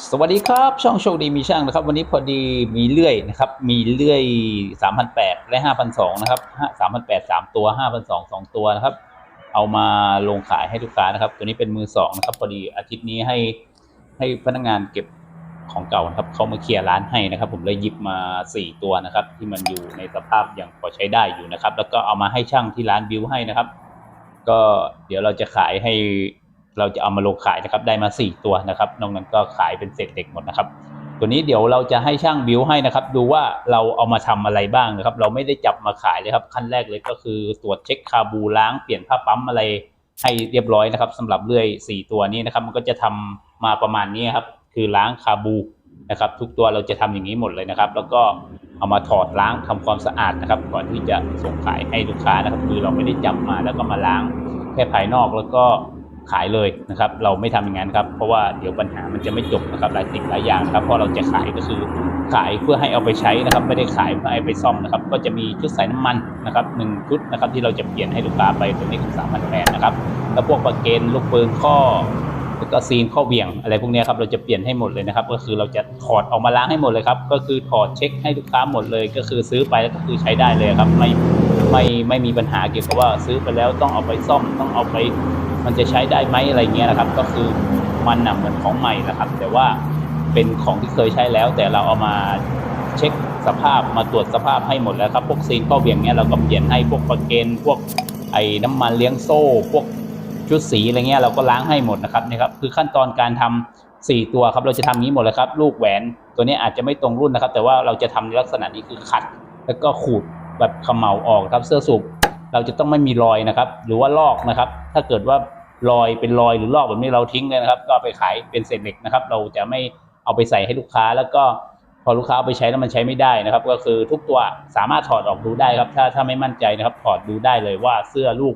สวัสดีครับ ช่องโชคดีมีช่างนะครับ วันนี้พอดีมีเลื่อยนะครับ มีเลื่อย3,800และ5,200นะครับ3,800 3ตัว5,200 2ตัวนะครับ เอามาลงขายให้ลูกค้านะครับ ตัวนี้เป็นมือสองนะครับ พอดีอาทิตย์นี้ให้ให้พนักงานเก็บของเก่านะครับเขามาเคลียร์ร้านให้นะครับ ผมเลยหยิบมา 4 ตัวนะครับ ที่มันอยู่ในสภาพอย่างพอใช้ได้อยู่นะครับ แล้วก็เอามาให้ช่างที่ร้านบิวให้นะครับ ก็เดี๋ยวเราจะขายให้ เราจะเอามาลงขายนะครับได้มา 4 ตัวนะครับนอกนั้นก็ขายเป็นเศษเหล็กหมดนะครับ ตัวนี้เดี๋ยวเราจะให้ช่างบิวให้นะครับ ดูว่าเราเอามาทำอะไรบ้างนะครับ เราไม่ได้จับมาขายเลยครับขั้นแรกเลยก็คือตรวจเช็คคาบูล้างเปลี่ยนผ้าปั๊มอะไรให้เรียบร้อยนะครับสำหรับเลื่อย 4 ตัวนี้นะครับ มันก็จะทำมาประมาณนี้ครับคือล้างคาบูนะครับ ทุกตัวเราจะทำอย่างนี้หมดเลยนะครับ แล้วก็เอามาถอดล้างทำความสะอาดนะครับ ก่อนที่จะส่งขายให้ลูกค้านะครับ คือเราไม่ได้จับมาแล้วก็มาล้างแค่ภายนอกแล้วก็ ขายเลยนะครับ เราไม่ทำอย่างนั้นครับ เพราะว่าเดี๋ยวปัญหามันจะไม่จบนะครับหลายสิ่งหลายอย่างนะครับเพราะเราจะขายก็คือขายเพื่อให้เอาไปใช้นะครับ ไม่ได้ขายเพื่อให้ไปซ่อมนะครับ ก็จะมีชุดใส่น้ำมันนะครับหนึ่งชุดนะครับที่เราจะเปลี่ยนให้ลูกค้าไปตัวนี้คือสามพันแปดนะครับแล้วพวกประเกนลูกปืนข้อแล้วก็ซีนข้อเหวี่ยงอะไรพวกนี้ครับเราจะเปลี่ยนให้หมดเลยนะครับ ก็คือเราจะถอดออกมาล้างให้หมดเลยครับ ก็คือถอดเช็คให้ลูกค้าหมดเลย ก็คือซื้อไปแล้วก็คือใช้ได้เลยครับ ไม่ไม่ไม่มีปัญหาเกี่ยวกับว่าซื้อไปแล้วต้องเอาไปซ่อมต้องเอาไป มันจะใช้ได้ไหมอะไรเงี้ยนะครับ ก็คือมันนะเหมือนของใหม่นะครับ แต่ว่าเป็นของที่เคยใช้แล้ว แต่เราเอามาเช็คสภาพมาตรวจสภาพให้หมดแล้วครับ พวกซีนข้อเหวี่ยงเนี้ยเราก็เปลี่ยนให้พวกประเกนพวกไอ้น้ำมันเลี้ยงโซ่ พวกชุดสีอะไรเงี้ยเราก็ล้างให้หมดนะครับนี่ครับคือขั้นตอนการทำสี่ตัวครับเราจะทำนี้หมดเลยครับ ลูกแหวนตัวนี้อาจจะไม่ตรงรุ่นนะครับ แต่ว่าเราจะทำในลักษณะนี้คือขัด แล้วก็ขูดแบบเขมเหลาออกครับเสื้อสูบ เราจะต้องไม่มีรอยนะครับ หรือว่าลอกนะครับ ถ้าเกิดว่ารอยเป็นรอยหรือลอกแบบนี้เราทิ้งเลยนะครับ ก็ไปขายเป็นเศษเหล็กนะครับ เราจะไม่เอาไปใส่ให้ลูกค้า แล้วก็พอลูกค้าเอาไปใช้แล้วมันใช้ไม่ได้นะครับ ก็คือทุกตัวสามารถถอดออกดูได้ครับ ถ้าถ้าไม่มั่นใจนะครับ ถอดดูได้เลยว่าเสื้อลูก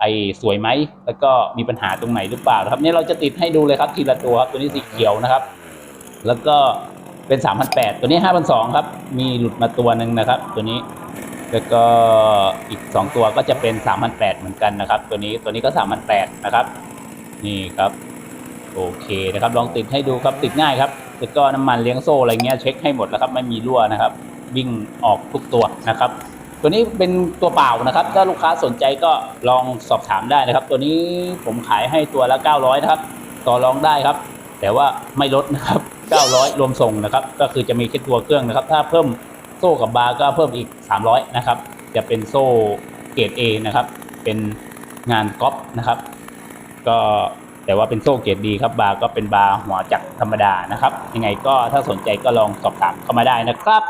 ไอ้สวยไหมแล้วก็มีปัญหาตรงไหนหรือเปล่านะครับนี่เราจะติดให้ดูเลยครับทีละตัวครับตัวนี้สีเขียวนะครับ แล้วก็เป็น3 0 0 ตัวนี้5 0 0ครับ มีหลุดมาตัวหนึ่งนะครับ ตัวนี้ แล้วก็อีก 2 ตัวก็จะเป็น3,008เหมือนกันนะครับ ตัวนี้ตัวนี้ก็3,008นะครับ นี่ครับ โอเคนะครับ ลองติดให้ดูครับติดง่ายครับแล้วก็น้ำมันเลี้ยงโซ่อะไรเงี้ยเช็คให้หมดแล้วครับไม่มีรั่วนะครับ วิ่งออกทุกตัวนะครับ ตัวนี้เป็นตัวเปล่านะครับ ถ้าลูกค้าสนใจก็ลองสอบถามได้นะครับ ตัวนี้ผมขายให้ตัวละ 900นะครับต่อรองได้ครับ แต่ว่าไม่ลดนะครับ 900 รวมส่งนะครับ ก็คือจะมีแค่ตัวเครื่องนะครับ ถ้าเพิ่ม โซ่กับบาร์ก็เพิ่มอีก 300 นะครับ จะเป็นโซ่เกรด A นะครับ เป็นงานก๊อปนะครับ ก็แต่ว่าเป็นโซ่เกรดดีครับบาร์ก็เป็นบาร์หัวจักรธรรมดานะครับ ยังไงก็ถ้าสนใจก็ลองสอบถามเข้ามาได้นะครับ